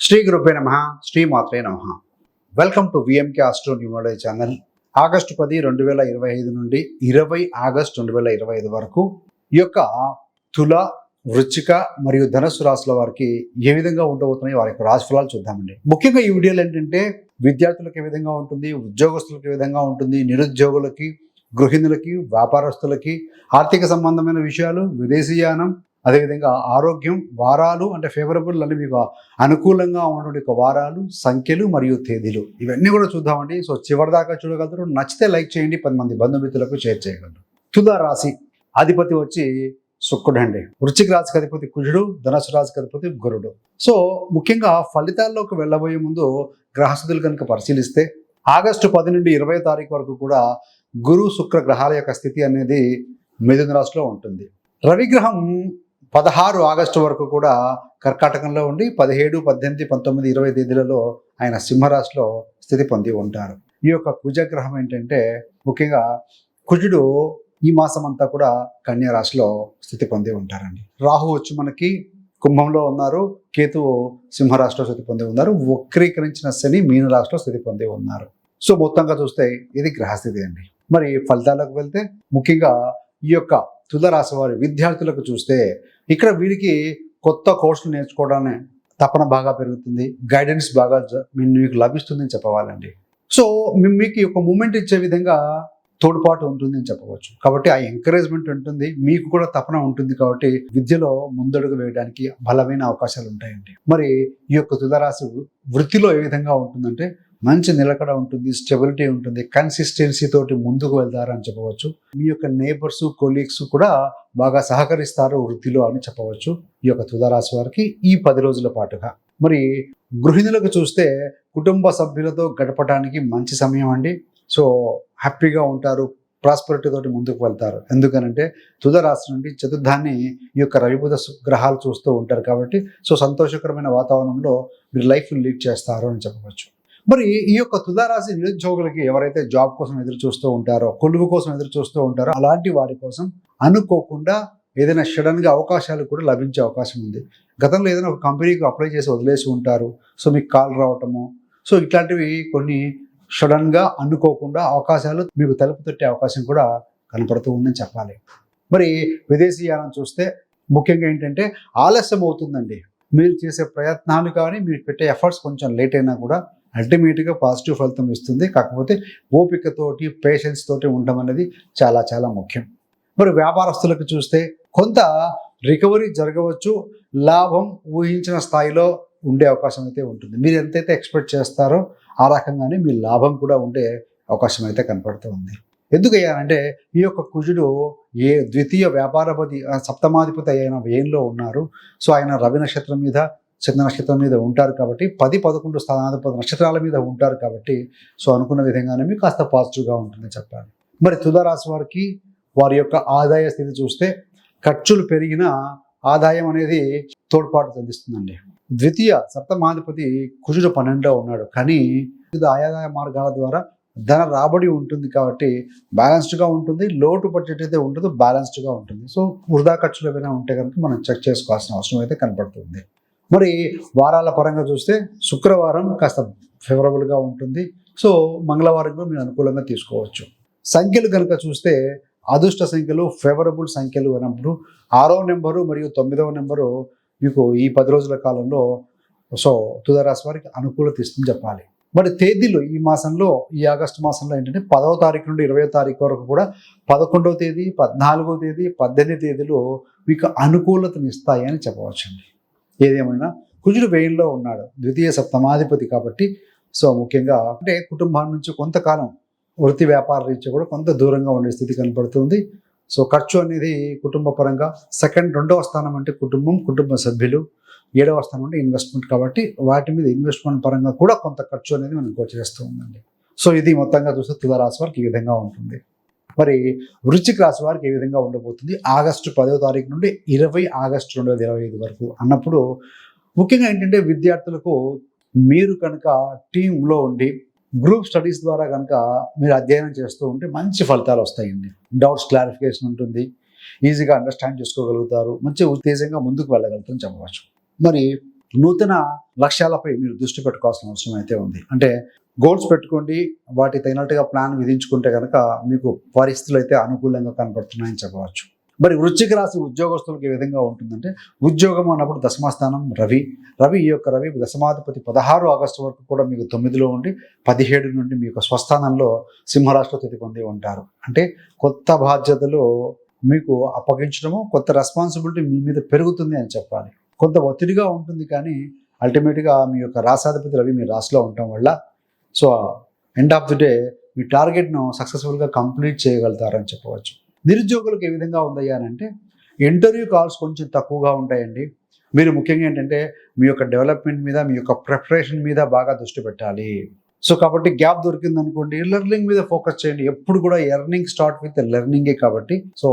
శ్రీ గురుపే నమ. శ్రీ మాత్రే నమ welcome to VMK astro numerology channel August పది రెండు వేల ఇరవై ఐదు నుండి ఇరవై ఆగస్టు రెండు వేల ఇరవై ఐదు వరకు ఈ యొక్క తుల వృచ్చిక మరియు ధనస్సు రాశుల వారికి ఏ విధంగా ఉండబోతున్నాయి వారి యొక్క రాశిఫలాలు చూద్దామండి. ముఖ్యంగా ఈ వీడియోలు ఏంటంటే విద్యార్థులకు ఏ విధంగా ఉంటుంది ఉద్యోగస్తులకు ఏ విధంగా ఉంటుంది నిరుద్యోగులకి గృహిణులకి వ్యాపారస్తులకి ఆర్థిక సంబంధమైన విషయాలు విదేశీయానం అదేవిధంగా ఆరోగ్యం వారాలు అంటే ఫేవరబుల్ అని మీకు అనుకూలంగా ఉన్నటువంటి వారాలు సంఖ్యలు మరియు తేదీలు. ఇవన్నీ కూడా చూద్దామండి. సో చివరిదాకా చూడగలరు. నచ్చితే లైక్ చేయండి. పది మంది బంధుమిత్రులకు షేర్ చేయగలరు తులా రాశి అధిపతి వచ్చి శుక్రుడు అండి. వృశ్చిక రాశికి అధిపతి కుజుడు ధనుసు రాశికి అధిపతి గురుడు. సో ముఖ్యంగా ఫలితాల్లోకి వెళ్ళబోయే ముందు గ్రహస్థితులు కనుక పరిశీలిస్తే ఆగస్టు పది నుండి ఇరవై తారీఖు వరకు కూడా గురు శుక్ర గ్రహాల యొక్క స్థితి అనేది మిథున రాశిలో ఉంటుంది. రవిగ్రహం పదహారు ఆగస్టు వరకు కూడా కర్కాటకంలో ఉండి పదిహేడు పద్దెనిమిది పంతొమ్మిది ఇరవై తేదీలలో ఆయన సింహరాశిలో స్థితి పొంది ఉంటారు. ఈ యొక్క కుజగ్రహం ఏంటంటే ముఖ్యంగా కుజుడు ఈ మాసం అంతా కూడా కన్యా రాశిలో స్థితి పొంది ఉంటారండి. రాహు వచ్చి మనకి కుంభంలో ఉన్నారు కేతువు సింహరాశిలో స్థితి పొంది ఉన్నారు వక్రీకరించిన శని మీనరాశిలో స్థితి పొంది ఉన్నారు. సో మొత్తంగా చూస్తే ఇది గ్రహస్థితి అండి. మరి ఫలితాలకు వెళ్తే ముఖ్యంగా ఈ యొక్క తులరాశి వారి విద్యార్థులకు చూస్తే ఇక్కడ వీరికి కొత్త కోర్సులు నేర్చుకోవడానికి తపన బాగా పెరుగుతుంది. గైడెన్స్ బాగా మీకు లభిస్తుందని చెప్పవాలండి. సో మీకు ఒక మూమెంట్ ఇచ్చే విధంగా తోడ్పాటు ఉంటుంది అని చెప్పవచ్చు. కాబట్టి ఆ ఎంకరేజ్మెంట్ ఉంటుంది. మీకు కూడా తపన ఉంటుంది కాబట్టి విద్యలో ముందడుగు వేయడానికి బలమైన అవకాశాలు ఉంటాయండి. మరి ఈ యొక్క తులరాశి వృత్తిలో ఏ విధంగా ఉంటుందంటే మంచి నిలకడ ఉంటుంది స్టెబిలిటీ ఉంటుంది కన్సిస్టెన్సీ తోటి ముందుకు వెళ్తారని చెప్పవచ్చు. మీ యొక్క నేబర్స్ కొలీగ్స్ కూడా బాగా సహకరిస్తారు వృత్తిలో అని చెప్పవచ్చు. ఈ యొక్క తుదరాశి వారికి ఈ పది రోజుల పాటుగా. మరి గృహిణులకు చూస్తే కుటుంబ సభ్యులతో గడపడానికి మంచి సమయం అండి. సో హ్యాపీగా ఉంటారు ప్రాస్పరిటీ తోటి ముందుకు వెళ్తారు. ఎందుకనంటే తుదరాశి నుండి చతుర్థాన్ని ఈ యొక్క రవిబుధ గ్రహాలు చూస్తూ ఉంటారు కాబట్టి సో సంతోషకరమైన వాతావరణంలో మీరు లైఫ్ లీడ్ చేస్తారు అని చెప్పవచ్చు. మరి ఈ యొక్క తులారాశి నిరుద్యోగులకి ఎవరైతే జాబ్ కోసం ఎదురు చూస్తూ ఉంటారో కొలువు కోసం ఎదురు చూస్తూ ఉంటారో అలాంటి వారి కోసం అనుకోకుండా ఏదైనా సడన్గా అవకాశాలు కూడా లభించే అవకాశం ఉంది. గతంలో ఏదైనా ఒక కంపెనీకి అప్లై చేసి వదిలేసి ఉంటారు. సో మీకు కాల్ రావటము. సో ఇట్లాంటివి కొన్ని సడన్గా అనుకోకుండా అవకాశాలు మీకు తలుపు తట్టే అవకాశం కూడా కనపడుతూ ఉందని చెప్పాలి. మరి విదేశీయానం చూస్తే ముఖ్యంగా ఏంటంటే ఆలస్యం అవుతుందండి మీరు చేసే ప్రయత్నాలు కానీ మీరు పెట్టే ఎఫర్ట్స్ కొంచెం లేట్ అయినా కూడా అల్టిమేట్గా పాజిటివ్ ఫలితం ఇస్తుంది. కాకపోతే ఓపికతోటి పేషెన్స్ తోటి ఉండడం అనేది చాలా చాలా ముఖ్యం. మరి వ్యాపారస్తులకు చూస్తే కొంత రికవరీ జరగవచ్చు. లాభం ఊహించిన స్థాయిలో ఉండే అవకాశం అయితే ఉంటుంది. మీరు ఎంతైతే ఎక్స్పెక్ట్ చేస్తారో ఆ రకంగానే మీ లాభం కూడా ఉండే అవకాశం అయితే కనపడుతూ ఉంది. ఎందుకయ్యానంటే ఈ యొక్క కుజుడు ఏ ద్వితీయ వ్యాపారపతి సప్తమాధిపతి అయిన వ్యయంలో ఉన్నారు. సో ఆయన రవి నక్షత్రం మీద చంద్ర నక్షత్రం మీద ఉంటారు కాబట్టి పది పదకొండు స్థానాధిపతి నక్షత్రాల మీద ఉంటారు కాబట్టి సో అనుకున్న విధంగానే మీకు కాస్త పాజిటివ్గా ఉంటుందని చెప్పాలి. మరి తులారాశి వారికి వారి యొక్క ఆదాయ స్థితి చూస్తే ఖర్చులు పెరిగిన ఆదాయం అనేది తోడ్పాటు అందిస్తుందండి. ద్వితీయ సప్తమాధిపతి కుజుడు పన్నెండులో ఉన్నాడు. కానీ వివిధ ఆయాదాయ మార్గాల ద్వారా ధన రాబడి ఉంటుంది కాబట్టి బ్యాలెన్స్డ్గా ఉంటుంది లోటు బడ్జెట్ అయితే ఉండదు బ్యాలెన్స్డ్గా ఉంటుంది. సో వృధా ఖర్చులు ఏమైనా ఉంటే కనుక మనం చెక్ చేసుకోవాల్సిన అవసరం అయితే కనపడుతుంది మరి వారాల పరంగా చూస్తే శుక్రవారం కాస్త ఫేవరబుల్గా ఉంటుంది. సో మంగళవారం కూడా మీరు అనుకూలంగా తీసుకోవచ్చు. సంఖ్యలు కనుక చూస్తే అదృష్ట సంఖ్యలు ఫేవరబుల్ సంఖ్యలు అన్నప్పుడు ఆరో నెంబరు మరియు తొమ్మిదవ నెంబరు మీకు ఈ పది రోజుల కాలంలో సో తుదరాశి వారికి అనుకూలత ఇస్తుంది చెప్పాలి. మరి తేదీలు ఈ మాసంలో ఈ ఆగస్టు మాసంలో ఏంటంటే పదవ తారీఖు నుండి ఇరవై తారీఖు వరకు కూడా పదకొండవ తేదీ పద్నాలుగో తేదీ పద్దెనిమిది తేదీలు మీకు అనుకూలతను ఇస్తాయి అని చెప్పవచ్చండి. ఏదేమైనా కుజుడు వేయంలో ఉన్నాడు ద్వితీయ సప్తమాధిపతి కాబట్టి. సో ముఖ్యంగా అంటే కుటుంబం నుంచి కొంతకాలం వృత్తి వ్యాపార రీత్యా కూడా కొంత దూరంగా ఉండే స్థితి కనపడుతుంది సో ఖర్చు అనేది కుటుంబ పరంగా సెకండ్ రెండవ స్థానం అంటే కుటుంబం కుటుంబ సభ్యులు. ఏడవ స్థానం అంటే ఇన్వెస్ట్మెంట్ కాబట్టి వాటి మీద ఇన్వెస్ట్మెంట్ పరంగా కూడా కొంత ఖర్చు అనేది మనకు గోచరిస్తూ ఉందండి సో ఇది మొత్తంగా చూస్తే తులారాశి వారికి ఈ విధంగా ఉంటుంది. మరి వృశ్చిక రాశి వారికి ఏ విధంగా ఉండబోతుంది? ఆగస్టు పదో తారీఖు నుండి ఇరవై ఆగస్టు రెండు వేల ఇరవై ఐదు వరకు అన్నప్పుడు ముఖ్యంగా ఏంటంటే విద్యార్థులకు మీరు కనుక టీంలో ఉండి గ్రూప్ స్టడీస్ ద్వారా కనుక మీరు అధ్యయనం చేస్తూ ఉంటే మంచి ఫలితాలు వస్తాయండి. డౌట్స్ క్లారిఫికేషన్ ఉంటుంది. ఈజీగా అండర్స్టాండ్ చేసుకోగలుగుతారు. మంచి ఉత్తేజంగా ముందుకు వెళ్ళగలుగుతాం చెప్పవచ్చు. మరి నూతన లక్ష్యాలపై మీరు దృష్టి పెట్టుకోవాల్సిన అవసరం అయితే ఉంది. అంటే గోల్స్ పెట్టుకోండి వాటి తగినట్టుగా ప్లాన్ విధించుకుంటే కనుక మీకు పరిస్థితులు అయితే అనుకూలంగా కనపడుతున్నాయని చెప్పవచ్చు. మరి వృశ్చిక రాశి ఉద్యోగస్తులకు ఏ విధంగా ఉంటుందంటే ఉద్యోగం అన్నప్పుడు దశమస్థానం రవి. రవి ఈ యొక్క రవి దశమాధిపతి పదహారు ఆగస్టు వరకు కూడా మీకు తొమ్మిదిలో ఉండి పదిహేడు నుండి మీ యొక్క స్వస్థానంలో సింహరాష్ట్ర స్థితి పొంది ఉంటారు. అంటే కొత్త బాధ్యతలు మీకు అప్పగించడము కొత్త రెస్పాన్సిబిలిటీ మీ మీద పెరుగుతుంది అని చెప్పాలి. కొంత ఒత్తిడిగా ఉంటుంది కానీ అల్టిమేట్గా మీ యొక్క రాసాధిపతి రవి మీ రాశిలో ఉండటం వల్ల so end of the day మీ టార్గెట్ను సక్సెస్ఫుల్గా కంప్లీట్ చేయగలుగుతారని చెప్పవచ్చు. నిరుద్యోగులకు ఏ విధంగా ఉందయ్యా అని అంటే ఇంటర్వ్యూ కాల్స్ కొంచెం తక్కువగా ఉంటాయండి. మీరు ముఖ్యంగా ఏంటంటే మీ యొక్క డెవలప్మెంట్ మీద మీ యొక్క ప్రిపరేషన్ మీద బాగా దృష్టి పెట్టాలి. సో కాబట్టి గ్యాప్ దొరికింది అనుకోండి లెర్నింగ్ మీద ఫోకస్ చేయండి. ఎప్పుడు కూడా ఎర్నింగ్ స్టార్ట్ విత్ లెర్నింగే కాబట్టి. సో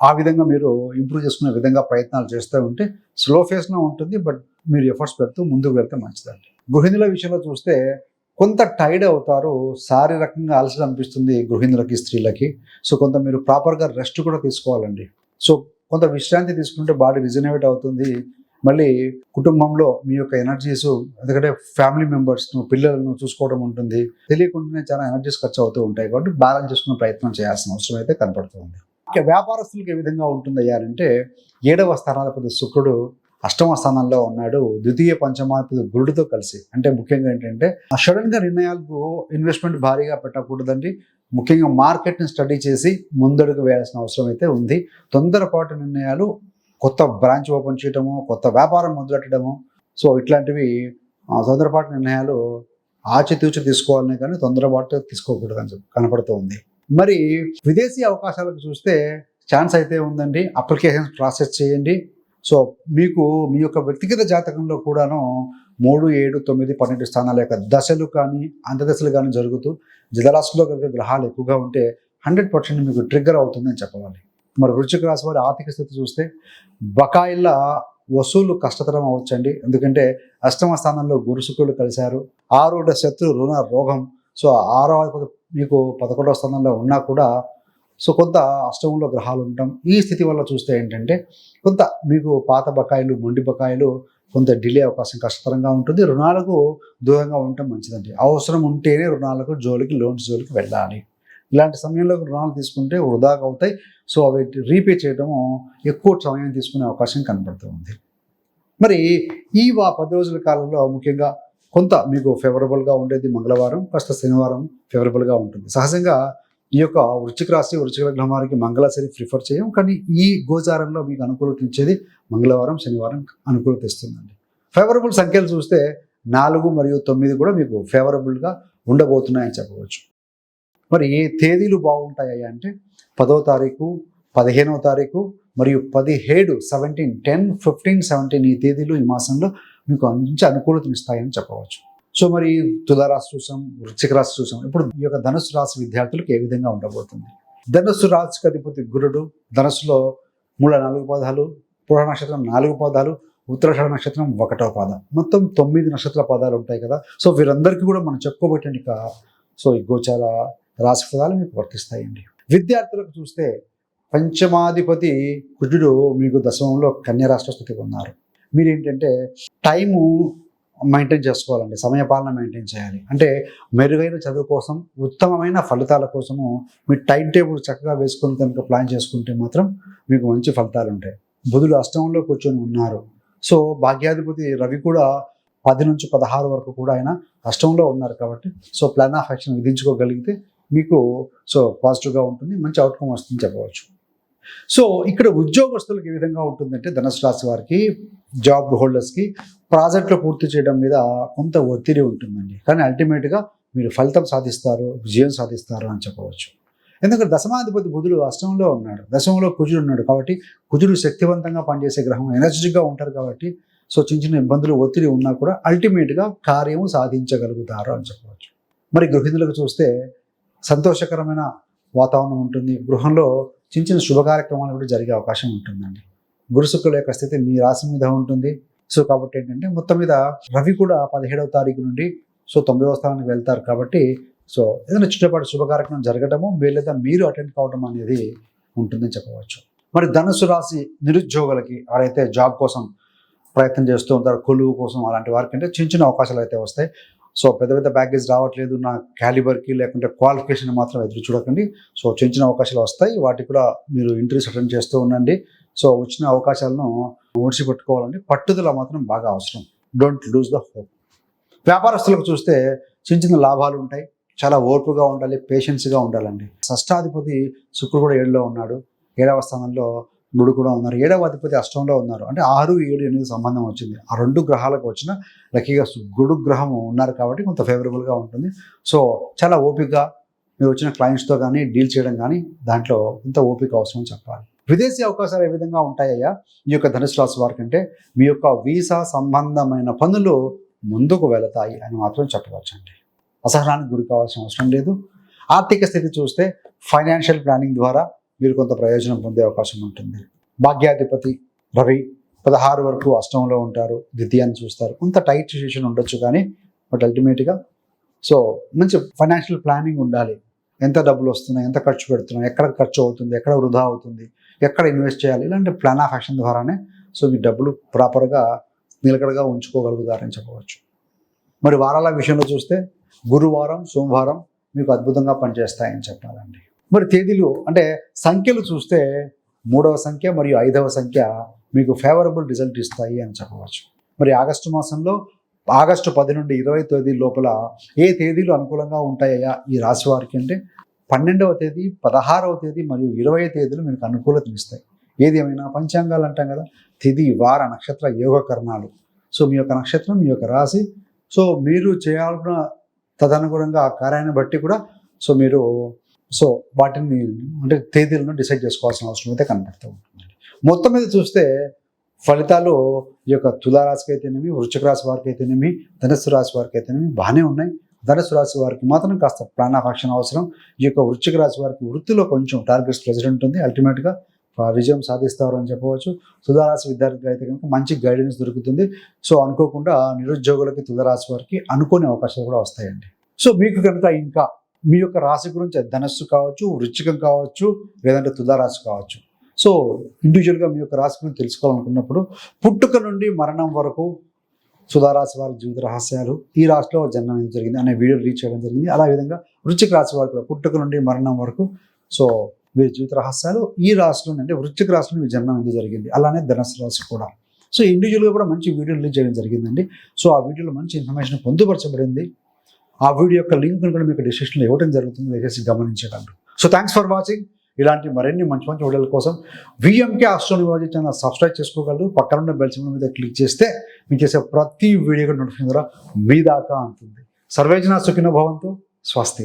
ఆ విధంగా మీరు ఇంప్రూవ్ చేసుకునే విధంగా ప్రయత్నాలు చేస్తూ ఉంటే స్లో ఫేస్లో ఉంటుంది. బట్ మీరు ఎఫర్ట్స్ పెడుతూ ముందుకు వెళ్తే మంచిదండి. గృహిణుల విషయంలో చూస్తే కొంత టైర్డ్ అవుతారు శారీరకంగా అలసట అనిపిస్తుంది గృహిణులకి స్త్రీలకి. సో కొంత మీరు ప్రాపర్గా రెస్ట్ కూడా తీసుకోవాలండి. సో కొంత విశ్రాంతి తీసుకుంటే బాడీ రిజనరేట్ అవుతుంది. మళ్ళీ కుటుంబంలో మీ యొక్క ఎనర్జీస్ ఎందుకంటే ఫ్యామిలీ మెంబర్స్ను పిల్లలను చూసుకోవడం ఉంటుంది. తెలియకుండానే చాలా ఎనర్జీస్ ఖర్చు అవుతూ ఉంటాయి. కాబట్టి బ్యాలెన్స్ చేసుకునే ప్రయత్నం చేయాల్సిన అవసరం అయితే కనపడుతుంది. ఇక వ్యాపారస్తులకు ఏ విధంగా ఉంటుంది అంటే ఏడవ స్థానాధిపతి శుక్రుడు అష్టమ స్థానంలో ఉన్నాడు. ద్వితీయ పంచమాధిపతి గురుడితో కలిసి. అంటే ముఖ్యంగా ఏంటంటే సడన్గా నిర్ణయాలకు ఇన్వెస్ట్మెంట్ భారీగా పెట్టకూడదండి. ముఖ్యంగా మార్కెట్ని స్టడీ చేసి ముందడుగు వేయాల్సిన అవసరం అయితే ఉంది. తొందరపాటు నిర్ణయాలు కొత్త బ్రాంచ్ ఓపెన్ చేయడము కొత్త వ్యాపారం మొదలెట్టడము సో ఇట్లాంటివి తొందరపాటు నిర్ణయాలు ఆచితూచి తీసుకోవాలని కానీ తొందరపాటు తీసుకోకూడదని చెప్పి కనపడుతూ ఉంది. మరి విదేశీ అవకాశాలకు చూస్తే ఛాన్స్ అయితే ఉందండి. అప్లికేషన్స్ ప్రాసెస్ చేయండి. సో మీకు మీ యొక్క వ్యక్తిగత జాతకంలో కూడాను మూడు ఏడు తొమ్మిది పన్నెండు స్థానాల యొక్క దశలు కానీ అంతదశలు కానీ జరుగుతూ జలరాశిలో కలిగే గ్రహాలు ఎక్కువగా ఉంటే హండ్రెడ్ పర్సెంట్ మీకు ట్రిగ్గర్ అవుతుందని చెప్పవాలి. మరి వృచ్చిక రాశి వారి ఆర్థిక స్థితి చూస్తే బకాయిల వసూలు కష్టతరం అవ్వచ్చండి. ఎందుకంటే అష్టమ స్థానంలో గురుసుకులు కలిశారు. ఆరోడ శత్రు రుణ రోగం. సో ఆరో మీకు పదకొండవ స్థానంలో ఉన్నా కూడా సో కొంత అష్టమంలో గ్రహాలు ఉండటం ఈ స్థితి వల్ల చూస్తే ఏంటంటే కొంత మీకు పాత బకాయిలు మొండి బకాయిలు కొంత డిలే అవకాశం కష్టతరంగా ఉంటుంది రుణాలకు దూరంగా ఉండటం మంచిదండి. అవసరం ఉంటేనే రుణాలకు జోలికి లోన్స్ జోలికి వెళ్ళాలి. ఇలాంటి సమయంలో రుణాలు తీసుకుంటే వృధాగా అవుతాయి. సో అవి రీపే చేయడము ఎక్కువ సమయం తీసుకునే అవకాశం కనబడుతూ ఉంది. మరి ఈ వా పది రోజుల కాలంలో ముఖ్యంగా కొంత మీకు ఫేవరబుల్గా ఉండేది మంగళవారం కాస్త శనివారం ఫేవరబుల్గా ఉంటుంది. సహజంగా ఈ యొక్క వృచ్చిక రాశి వృచ్చిక లగ్నం వారికి మంగళశని ప్రిఫర్ చేయం. కానీ ఈ గోచారంలో మీకు అనుకూలత ఇచ్చేది మంగళవారం శనివారం అనుకూలత ఇస్తుందండి ఫేవరబుల్ సంఖ్యలు చూస్తే నాలుగు మరియు తొమ్మిది కూడా మీకు ఫేవరబుల్గా ఉండబోతున్నాయని చెప్పవచ్చు. మరి ఏ తేదీలు బాగుంటాయి అంటే పదో తారీఖు పదిహేనవ తారీఖు మరియు పదిహేడు సెవెంటీన్ టెన్ ఫిఫ్టీన్ సెవెంటీన్ ఈ తేదీలు ఈ మాసంలో మీకు మంచి అనుకూలతనిస్తాయని చెప్పవచ్చు. సో మరి తులారాశి చూసాం వృశ్చిక రాశి చూసాం. ఇప్పుడు ఈ యొక్క ధనుసు రాశి విద్యార్థులకు ఏ విధంగా ఉండబోతుంది? ధనుసు రాశికి అధిపతి గురుడు ధనుసులో మూల నాలుగు పదాలు పూర్వ నక్షత్రం నాలుగు పదాలు ఉత్తరాషాఢ నక్షత్రం ఒకటో పాదం. మొత్తం తొమ్మిది నక్షత్ర పదాలు ఉంటాయి కదా. సో వీరందరికీ కూడా మనం చెప్పుకోబెట్టండి సో ఈ గోచార రాశి ఫలాలు మీకు వర్తిస్తాయండి. విద్యార్థులకు చూస్తే పంచమాధిపతి కుజుడు మీకు దశమంలో కన్య రాష్ట్ర స్థితికి ఉన్నారు. మీరేంటంటే టైము మెయింటైన్ చేసుకోవాలండి. సమయపాలన మెయింటైన్ చేయాలి. అంటే మెరుగైన చదువు కోసం ఉత్తమమైన ఫలితాల కోసము మీ టైం టేబుల్ చక్కగా వేసుకుని కనుక ప్లాన్ చేసుకుంటే మాత్రం మీకు మంచి ఫలితాలు ఉంటాయి. బుధుడు అష్టమంలో కూర్చొని ఉన్నారు. సో భాగ్యాధిపతి రవి కూడా పది నుంచి పదహారు వరకు కూడా ఆయన అష్టంలో ఉన్నారు కాబట్టి సో ప్లాన్ ఆఫ్ యాక్షన్ విధించుకోగలిగితే మీకు సో పాజిటివ్గా ఉంటుంది మంచి అవుట్కమ్ వస్తుందని చెప్పవచ్చు. సో ఇక్కడ ఉద్యోగస్తులకు ఏ విధంగా ఉంటుందంటే ధనుసు రాశి వారికి జాబ్ హోల్డర్స్కి ప్రాజెక్టులు పూర్తి చేయడం మీద కొంత ఒత్తిడి ఉంటుందండి. కానీ అల్టిమేట్గా మీరు ఫలితం సాధిస్తారు విజయం సాధిస్తారు అని చెప్పవచ్చు. ఎందుకంటే దశమాధిపతి బుధుడు అష్టంలో ఉన్నాడు. దశమంలో కుజుడు ఉన్నాడు కాబట్టి కుజుడు శక్తివంతంగా పనిచేసే గ్రహం ఎనర్జెటిక్గా ఉంటారు కాబట్టి సో చిన్న చిన్న ఇబ్బందులు ఒత్తిడి ఉన్నా కూడా అల్టిమేట్గా కార్యము సాధించగలుగుతారు అని చెప్పవచ్చు. మరి గృహిణులకు చూస్తే సంతోషకరమైన వాతావరణం ఉంటుంది. గృహంలో చిన్న చిన్న శుభ కార్యక్రమాలు కూడా జరిగే అవకాశం ఉంటుందండి. గురుశుక్రుల యొక్క స్థితి మీ రాశి మీద ఉంటుంది. సో కాబట్టి ఏంటంటే మొత్తం మీద రవి కూడా పదిహేడవ తారీఖు నుండి సో తొమ్మిదవ స్థానానికి వెళ్తారు కాబట్టి సో ఏదైనా చిన్నపాటి శుభ కార్యక్రమం జరగడము మీ లేదా మీరు అటెండ్ కావడం అనేది ఉంటుందని చెప్పవచ్చు. మరి ధనుసు రాశి నిరుద్యోగులకి ఎవరైతే జాబ్ కోసం ప్రయత్నం చేస్తూ ఉంటారు. కొలువు కోసం అలాంటి వారికి అంటే చిన్న చిన్న అవకాశాలు అయితే వస్తాయి. సో పెద్ద పెద్ద ప్యాకేజ్ రావట్లేదు నా క్యాలిబర్కి లేకుంటే క్వాలిఫికేషన్ మాత్రం ఎదురు చూడకండి. సో చిన్న చిన్న అవకాశాలు వస్తాయి. వాటికి కూడా మీరు ఇంటర్వ్యూస్ అటెండ్ చేస్తూ ఉండండి. సో వచ్చిన అవకాశాలను ఓడిచిపెట్టుకోవాలంటే పట్టుదల మాత్రం బాగా అవసరం. డోంట్ లూజ్ ద హోప్ వ్యాపారస్తులకు చూస్తే చిన్న చిన్న లాభాలు ఉంటాయి. చాలా ఓర్పుగా ఉండాలి పేషెన్స్గా ఉండాలండి. షష్టాధిపతి శుక్రుడు కూడా ఏడులో ఉన్నాడు. ఏడవ స్థానంలో గుడు కూడా ఉన్నారు. ఏడవ అధిపతి అష్టంలో ఉన్నారు. అంటే ఆరు ఏడు ఎనిమిది సంబంధం వచ్చింది. ఆ రెండు గ్రహాలకు వచ్చిన లక్కీగా గుడు గ్రహం ఉన్నారు కాబట్టి కొంత ఫేవరబుల్గా ఉంటుంది. సో చాలా ఓపికగా మీరు వచ్చిన క్లయింట్స్తో కానీ డీల్ చేయడం కానీ దాంట్లో ఇంత ఓపిక అవసరం చెప్పాలి. విదేశీ అవకాశాలు ఏ విధంగా ఉంటాయ్యా ఈ యొక్క ధనుసు రాశి వారికి అంటే మీ యొక్క వీసా సంబంధమైన పనులు ముందుకు వెళతాయి అని మాత్రం చెప్పవచ్చు అండి అసహనానికి గురి కావాల్సిన అవసరం లేదు. ఆర్థిక స్థితి చూస్తే ఫైనాన్షియల్ ప్లానింగ్ ద్వారా మీరు కొంత ప్రయోజనం పొందే అవకాశం ఉంటుంది. భాగ్యాధిపతి రవి పదహారు వరకు అష్టంలో ఉంటారు. ద్వితీయాన్ని చూస్తారు. కొంత టైట్ సిచ్యువేషన్ ఉండొచ్చు కానీ బట్ అల్టిమేట్గా సో మంచి ఫైనాన్షియల్ ప్లానింగ్ ఉండాలి. ఎంత డబ్బులు వస్తున్నాయి ఎంత ఖర్చు పెడుతున్నాం ఎక్కడ ఖర్చు అవుతుంది ఎక్కడ వృధా అవుతుంది ఎక్కడ ఇన్వెస్ట్ చేయాలి ఇలాంటి ప్లాన్ ఆఫ్ యాక్షన్ ద్వారానే సో మీ డబ్బులు ప్రాపర్గా నిలకడగా ఉంచుకోగలుగుతారని చెప్పవచ్చు. మరి వారాల విషయంలో చూస్తే గురువారం సోమవారం మీకు అద్భుతంగా పనిచేస్తాయని చెప్పాలండి. మరి తేదీలు అంటే సంఖ్యలు చూస్తే మూడవ సంఖ్య మరియు ఐదవ సంఖ్య మీకు ఫేవరబుల్ రిజల్ట్ ఇస్తాయి అని చెప్పవచ్చు. మరి ఆగస్టు మాసంలో ఆగస్టు పది నుండి ఇరవై తేదీ లోపల ఏ తేదీలు అనుకూలంగా ఉంటాయా ఈ రాశి వారికి అంటే పన్నెండవ తేదీ పదహారవ తేదీ మరియు ఇరవై తేదీలు మీకు అనుకూలతనిస్తాయి ఏది ఏమైనా పంచాంగాలు అంటాం కదా తిది వార నక్షత్ర యోగకరణాలు సో మీ యొక్క నక్షత్రం మీ యొక్క రాశి. సో మీరు చేయాల్సిన తదనుగుణంగా ఆ కార్యాన్ని బట్టి కూడా సో మీరు సో వాటిని అంటే తేదీలను డిసైడ్ చేసుకోవాల్సిన అవసరం అయితే కనబడుతూ ఉంటుంది. మొత్తం మీద చూస్తే ఫలితాలు ఈ యొక్క తులారాశికి అయితేనేమి వృశ్చిక రాశి వారికి అయితేనేమి ధనుస్సు రాశి వారికి అయితేనేమి బాగానే ఉన్నాయి. ధనుస్సు రాశి వారికి మాత్రం కాస్త ప్లాన్ అవసరం. ఈ యొక్క వృశ్చిక రాశి వారికి వృత్తిలో కొంచెం టార్గెట్స్ ప్రెసిడెంట్ ఉంటుంది. అల్టిమేట్గా విజయం సాధిస్తారు అని చెప్పవచ్చు. తులారాశి విద్యార్థులు అయితే కనుక మంచి గైడెన్స్ దొరుకుతుంది. సో అనుకోకుండా నిరుద్యోగులకి తులారాశి వారికి అనుకోని అవకాశాలు కూడా వస్తాయండి. సో మీకు కనుక ఇంకా మీ యొక్క రాశి గురించి ధనస్సు కావచ్చు వృచ్చికం కావచ్చు లేదంటే తులారాశి కావచ్చు. సో ఇండివిజువల్గా మీ యొక్క రాశి గురించి తెలుసుకోవాలనుకున్నప్పుడు పుట్టుక నుండి మరణం వరకు సుధారాశి వారి జీవిత రహస్యాలు ఈ రాశిలో జన్మం జరిగింది అనే వీడియో రీచ్ చేయడం జరిగింది. అలా విధంగా రాశి వారికి పుట్టుక నుండి మరణం వరకు సో వీరి జీవిత రహస్యాలు ఈ రాశిలో అంటే వృశ్చిక రాశిలో మీ జన్మం ఎందుకు జరిగింది. అలానే ధనస్సు రాశి కూడా. సో ఇండివిజువల్గా కూడా మంచి వీడియో రిలీజ్ చేయడం జరిగిందండి. సో ఆ వీడియోలో మంచి ఇన్ఫర్మేషన్ పొందుపరచబడింది. ఆ వీడియో యొక్క లింక్ను కూడా మీకు డిస్క్రిప్షన్లో ఇవ్వడం జరుగుతుంది దయచేసి గమనించగలరు సో థ్యాంక్స్ ఫర్ వాచింగ్ ఇలాంటి మరిన్ని మంచి మంచి వీడియోల కోసం విఎంకే ఆస్ట్రోనివాలజీ ఛానల్ సబ్స్క్రైబ్ చేసుకోగలరు. పక్కన ఉన్న బెల్ సింబల్ మీద క్లిక్ చేస్తే మీకు చేసే ప్రతి వీడియో నోటిఫికేషన్ ద్వారా మీ దాకా అంటుంది సర్వేజన సుఖిన భవంతు. స్వస్తి.